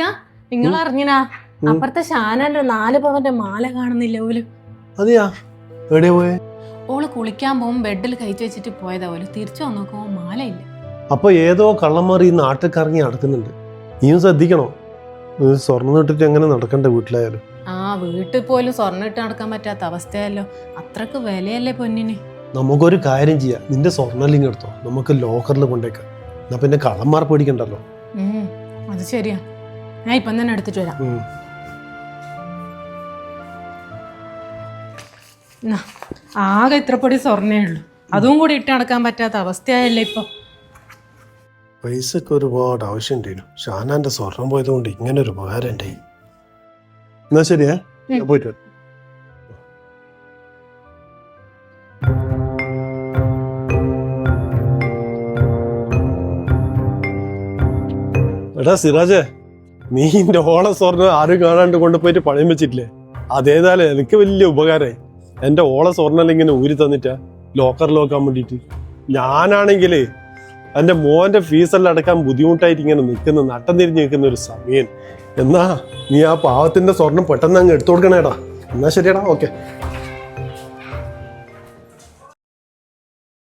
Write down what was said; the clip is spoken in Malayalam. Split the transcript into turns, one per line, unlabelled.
നിങ്ങൾ അറിഞ്ഞിനാ. അപ്പുറത്തെ ഷാനന്റെ നാല് പവന്റെ മാല കാണുന്നില്ല ഓൽ.
അതെയാ? എവിടെയാ പോയെ?
ഓൾ കുളിക്കാൻ പോകും ബെഡിൽ കഴിച്ചു വെച്ചിട്ട് പോയതാ ഓൽ. തിരിച്ചു വന്ന് മാലയില്ല.
അപ്പൊ ഏതോ കള്ളന്മാർ ഈ നാട്ടിൽ കറങ്ങി നടക്കുന്നുണ്ട്. നീയും ശ്രദ്ധിക്കണോ? സ്വർണം ഇട്ടിട്ട് എങ്ങനെ നടക്കണ്ട വീട്ടിലായാലും?
ആ വീട്ടിൽ പോലും സ്വർണം ഇട്ട് നടക്കാൻ പറ്റാത്ത അവസ്ഥയല്ലോ. അത്രയ്ക്ക് വിലയല്ലേ പൊന്നിന്.
നമുക്കൊരു കാര്യം ചെയ്യാം. നിന്റെ സ്വർണലിംഗം എടുത്തോ. നമുക്ക് ലോക്കറിൽ കൊണ്ടേക്കാം. എന്നാ പിന്നെ കള്ളന്മാർ പേടിക്കണ്ടല്ലോ.
അത് ശരിയാ. ഞാൻ ഇപ്പം തന്നെ എടുത്തിട്ട് വരാം. ആകെ ഇത്ര പൊടി സ്വർണേ ഉള്ളൂ. അതും കൂടി ഇട്ട് നടക്കാൻ പറ്റാത്ത അവസ്ഥയായല്ലേ ഇപ്പൊ.
പൈസക്ക് ഒരുപാട് ആവശ്യമുണ്ടായിരുന്നു ഷാനാന്റെ സ്വർണം പോയതുകൊണ്ട് ഇങ്ങനെ ഒരു ഉപകാരം ഉണ്ടായി എന്നാ ശരിയാ പോയിട്ട് എടാ സിറാജേ. നീ ഇന്റെ ഓള സ്വർണം ആരും കാണാണ്ട് കൊണ്ടുപോയിട്ട് പണയം വെച്ചിട്ടില്ലേ? അതേതായാലും എനിക്ക് വലിയ ഉപകാരമായി എന്റെ ഓള സ്വർണം ഇങ്ങനെ ഊരി തന്നിട്ടാ ലോക്കറിൽ വെക്കാൻ വേണ്ടിയിട്ട്. ഞാനാണെങ്കിലേ എന്റെ മോന്റെ ഫീസെല്ലാം അടക്കാൻ ബുദ്ധിമുട്ടായിട്ട് ഇങ്ങനെ നിൽക്കുന്ന നട്ടം തിരിഞ്ഞ് നിൽക്കുന്ന ഒരു സമയം എന്നാ നീ ആ പാവത്തിന്റെ സ്വർണം പെട്ടെന്ന് അങ്ങ് എടുത്തു കൊടുക്കണേടാ. എന്നാ ശരിയടാ ഓക്കെ